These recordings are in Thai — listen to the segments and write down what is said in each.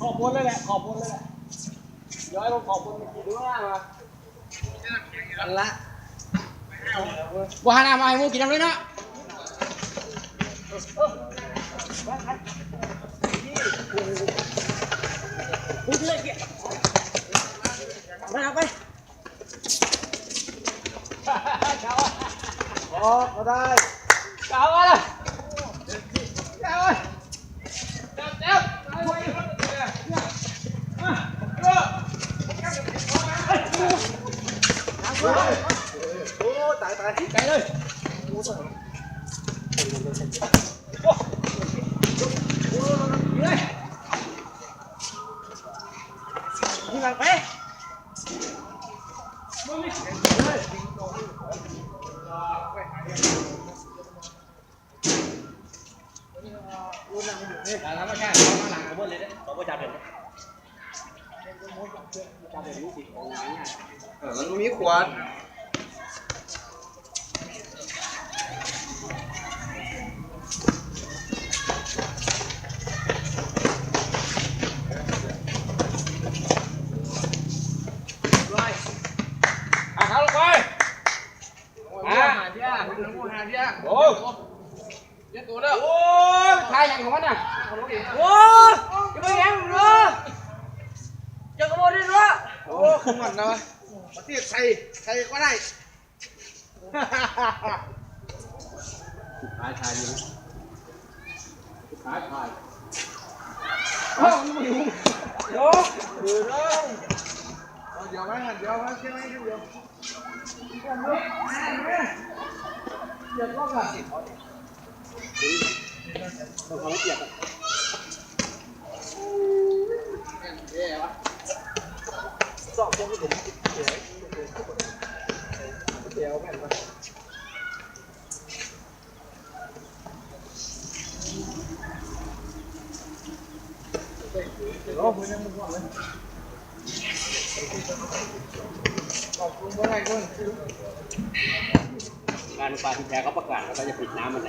ขอบบนเลยแหละ ขอบบนเลยแหละย้อยลงขอบบนกี่ดูหน้ามาอันละว่าหน้ามาให้มูกินน้ำเลยนะ ไปเอาไปออกก็ได้เจ้าอะไร เจ้าอะไรเจ้าเจ้าโอ้ตายตายไกลเลยนี่ไปการทำไม่ใช่เขามาหลังกระเบื้องเลยเด้เขาก็จับเด็ดเออมันมีขวด หาเดียโอ้เจ็ดตัวแล้วโอ้ยทายอย่างของมันน่ะโอ้ยจะไปยังเนาะจะกระโดดดิเนาะโอ้ขึ้นมันนะประเทศไทยไทยก็ได้ทายทายอยู่ทายทายโอ้ยมึงโยกดูน้องเดี๋ยวไหมเดี๋ยวไหมใช่ไหมเดี๋ยวเดี๋ยว เดี๋ยวก็กันต้องเขาเปียกอะสอบยังไม่ถึงเดี๋ยวเดี๋ยวแม่มาโอ้ยยังมึงว่าเลยขอบคุณว่าไงารปลาที่แท้เขาประกาศว่าเขาจะปิดน้ำมันไหน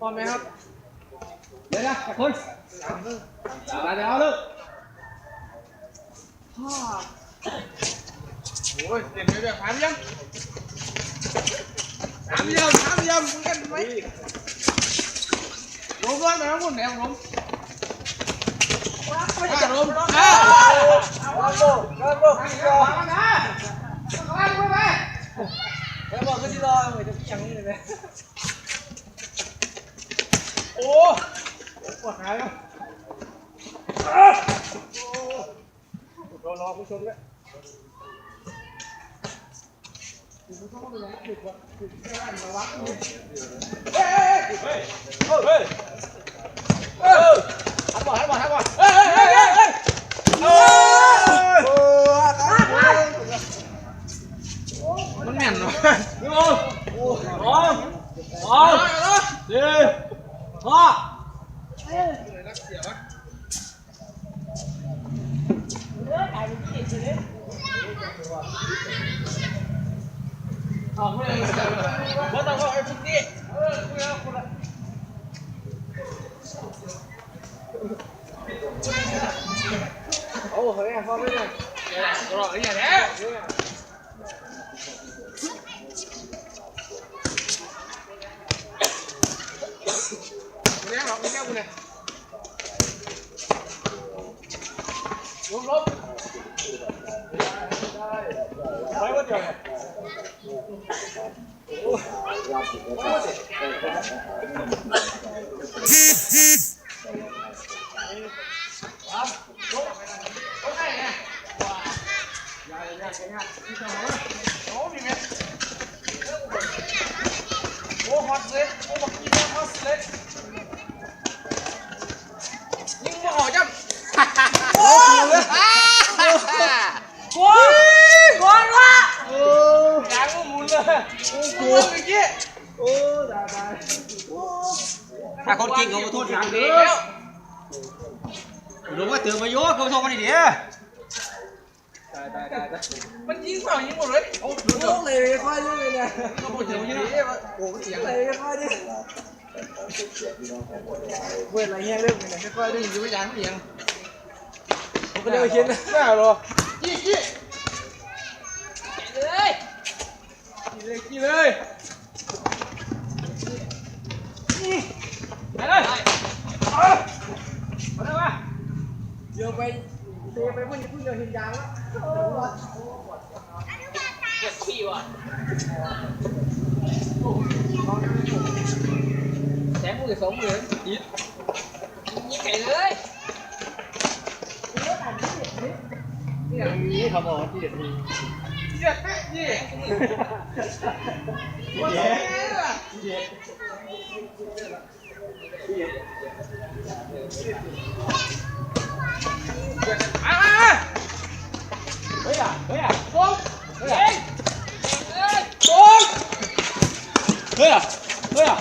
พร้อมไหมครับ เดี๋ยวนะคุณมาเดี๋ยวเอาลูกโอ้ยเต็มเลยแบบถามยังถามยังถามยังมึงกันไหมลมร้อนไหมครับคุณแมวลมไม่จะลมอ่าลมลมลมลม แล้วบอกก็ที่รอเหมือนจะพี่ยังนี่เลยโอ้ปวดขาแล้วรอรอผู้ชมด้วยทันบ่ทันบ่ทันบ่มันแม่นเนาะ โอ้โหโอ้โหสี่ห้าเอาไม่ได้ว่าต้องเอาไอ้พวกนี้เออคุยแล้วคนละโอ้เฮ้ยพอไม่ได้รออย่างนี้กูเนี่ยหรอกไม่แก้กูเนี่ยลบลบไปว่าเจอ โอ้มีเม็ดโอ้ฮอตเลยโอ้บักกี้เนี่ยฮอตเลยยิง มาห่อจังโอ้โอ้โกนวะโอ้ยางมันหมุนเลยโอ้โหเมื่อกี้โอ้ตายตายโอ้ถ้าคนจริงเขาขอโทษทางเดียวหรือว่าเตือนมาโยกเขาโทรมาดิเดีย มันยิงเปล่ายิงหมดเลยโอ้โหเลยค่อยเลยเนี่ยเขาพูดถึงเยอะโอ้เสียงเลยค่อยดิเว้ยอะไรเงี้ยเรื่องเนี่ยค่อยดิอยู่ไม่ยั้งไม่ยังผมก็เลยคิดแม่หรอจี้จี้เลยกี่เลยไปเลยมาเลยมาเดี๋ยวไป เตะไปพุ่งพุ่งเดียวห็นยางแล้วเจ็บขี้ว่ะแสงมือสองมือยิดยิงไก่เลยนี่เขาบอกที่เด็ดมีเจ็บแม่ยี่เฮ้ยอะเฮ้ยอะโอ้ยเฮ้ย เฮ้ยโอ้ยเฮ้ยอะเฮ้ยอะ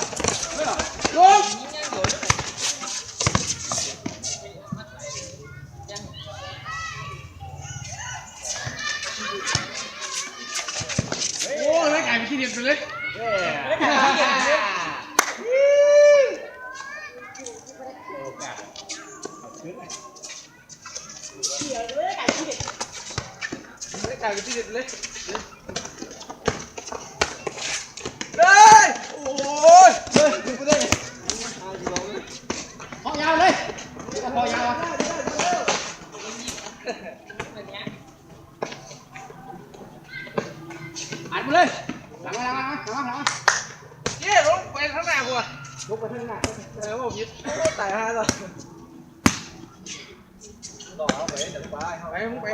เฮ้ยอะ โอ้ย โอ้ยไก่ไปที่เด็ดไปเลย ไก่ไปที่เด็ดเลยได้โอ้ยเฮ้ยไม่ได้ ห้องยาวเลยห้องยาวอัดมาเลยหลังมาหลังมาหลังมาหลังมา เย้ลงไปข้างหน้ากูอะลงไปข้างหน้าเออผมยึดตายฮะเลยต่อเอาไปเดี๋ยวไปเอาไป มึงไป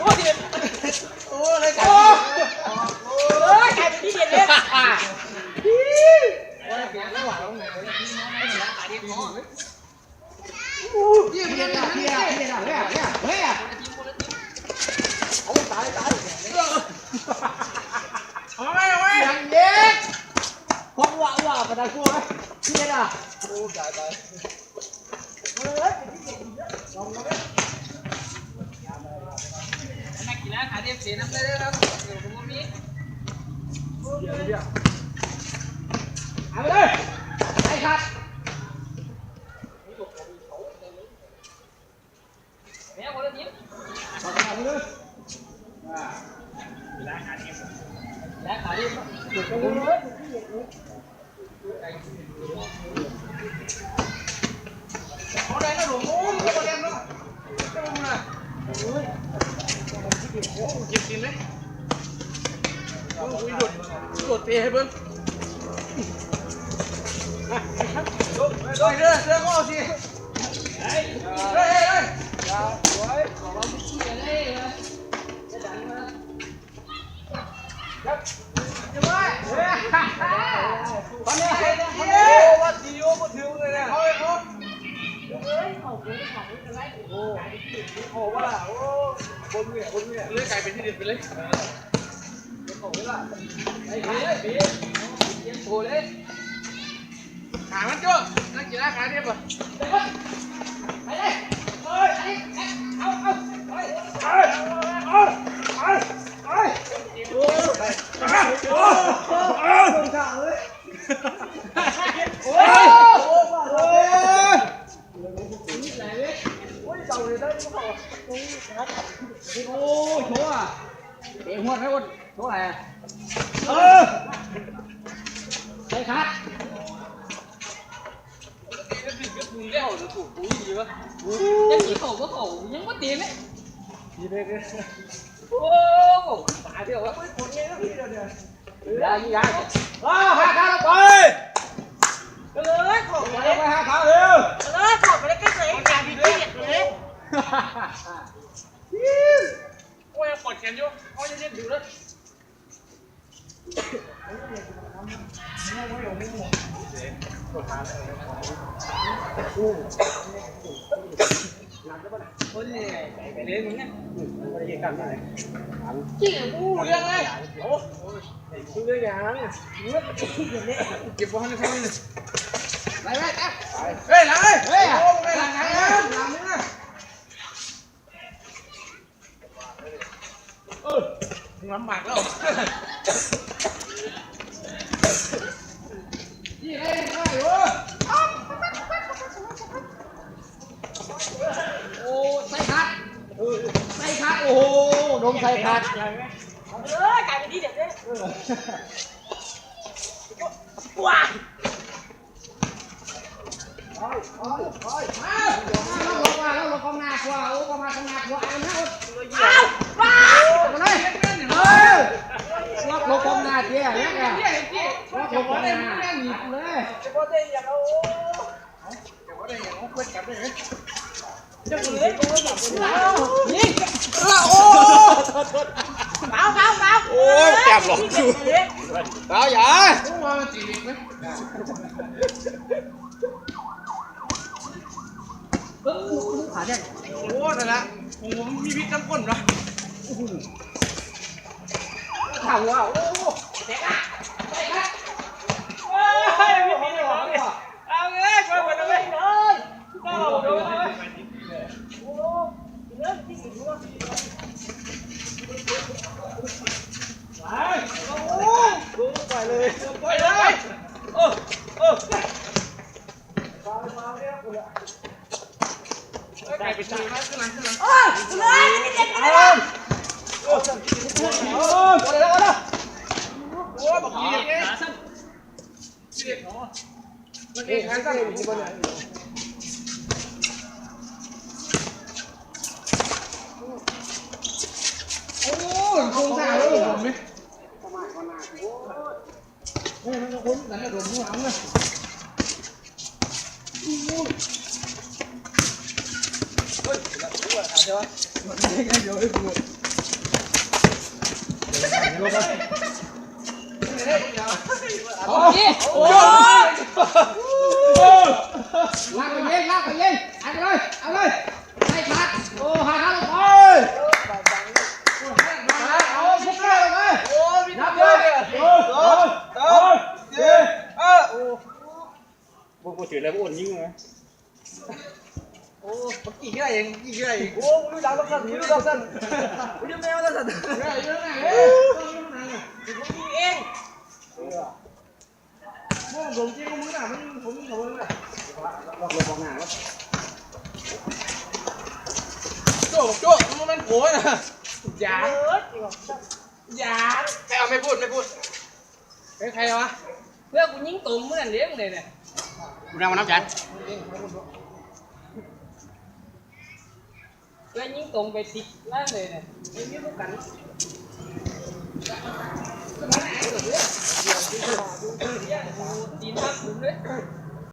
โอ้ยโอ้ยอะไรกันโอ้ยไก่เป็นที่เด็ดเลยโอ้ยเสียงไม่หวานลงไหนเฮียเฮียเฮียเฮียเฮียเฮียเฮียเอาตายตายเอาไว้เอาไว้ ยังเด็กพวกว่าว่าประดากูไหม เฮียอะโอ้ตายตายนักกีฬาขาเดียบเสียน้ำเลยนะครับเดี๋ยวผมมีเอาไปเลยไอ้ครับแม่คนละทีมเอาไปเลยและขาเดียบเดี๋ยวไปเลยเขามันจ้ะนักกีฬาขาเทียบอะไปเลยเฮ้ยไอ้เอาเอาไปเอ้ยเอ้ยเอ้ยเอ้ยโอ้ยโอ้ยโอ้ยขาเลยโอ้ยโอ้ยโอ้ย โอ้ยเจ้าเลยได้ก็พอโอ้โชว์อะเตะหัวให้คนโชว์อะไรอะเออไอ้ครับ เลี้ยวหรือถูกปุ้ยดีวะ ยังกี่เขาก็เขายังไม่ตีเลย ดีเลยเลย โอ้ตายเดียววะ คนนี้ก็พี่เดียวเนี่ย ยาวยาว ว้าหาขาไปเลยขอ ไปไปหาเขาเร็ว เลยขอไปเลยก็เลยการดีเด็ดเลยโอ้ยปวดแขนอยู่โอ้ยเย็นๆดูเลย โอ้ยไปเล่นมึงเนี่ยไปเล่นกันได้ จริงกูเรื่องเลยโอ้มึงเล่นยังเก็บบ้านให้เลยไปไปแอ๊ะเฮ้ยหลังเลยเฮ้ยโอ้มึงหลังไงนะหลังมึงอะลำบากแล้วยี่ได้ได้อยู่โอ้ใส่คัดใส่คัดโอ้โห นมใส่คัดเออกลายเป็นที่เด็ดเลยว้ามาแล้วลงมาแล้วลงกองหน้ากว่าโอ้กองมากองหน้ากว่าเอาหน้าอ้าวว้ามาเลยเฮ้ยล็อกลงกองหน้าเจี๊ยเนี่ยไงล็อกลงกองหน้าหนีบเลยเก็บบ้านได้ยังเอาจะเหลือกูแบบยิงโอ้ เบาเบาเบาโอ้ยจับหรอกเอาอย่าโอ้นั่นละผมมีพิษน้ำก้นวะทำว่าโอ้เฮ้ยไม่มีหรอกเอาเลยมาหมดเลยเลยก็โดนเลยโอ้เลิกที่สุดแล้ว ไปเลย ไปเลยเออเออไก่ไปทางนั้นขึ้นหลังขึ้นหลัง โอ้ยเลยไม่เด็ดเลยโอ้ไปแล้วนะโอ้บ อกยี่เด็กขาสั้นเด็กหนอมันเองขาสั้นอยู่บนไหนโอ้คงสร้างเลยผมไหมเฮ้ยมันก็คุ้นแต่ผมหัวเลยโอ้ยโอ้ยลากไปยิงลากไปยิงเอาเลยเอาเลยใส่ขาโอ้หาทาลงไปเอาพุกเลยลยโอ้มีน้ำเลยโอ้โอ้โอ้เจ๊เออโอ้พวกถือแล้วพวกยิงไห มโอ้กี่กี่อะไรเองกี่กี่อะไรเองโอ้รู้จักต้องสั่นรู้จักสั่นรู้แมวต้องสั่นเฮ้ยเยอะไงเฮ้ยต้องเยอะไงยิงเองพวกผมจริงมึงน่ะมันผมผมมึงน่ะลงลงกองหน้าแล้วโจ้โจ้มันมันโผล่นะยาเออจริงยาใครเอาไม่พูดไม่พูดเป็นใครวะเพื่อกูยิงตุ่มเมื่อเลี้ยงเลยเนี่ยกูนั่งมาน้ำจัน เพื่อยิงตุ่มไปติดล่างเลยเนี่ยไม่มีลูกกันดีมากผมเลย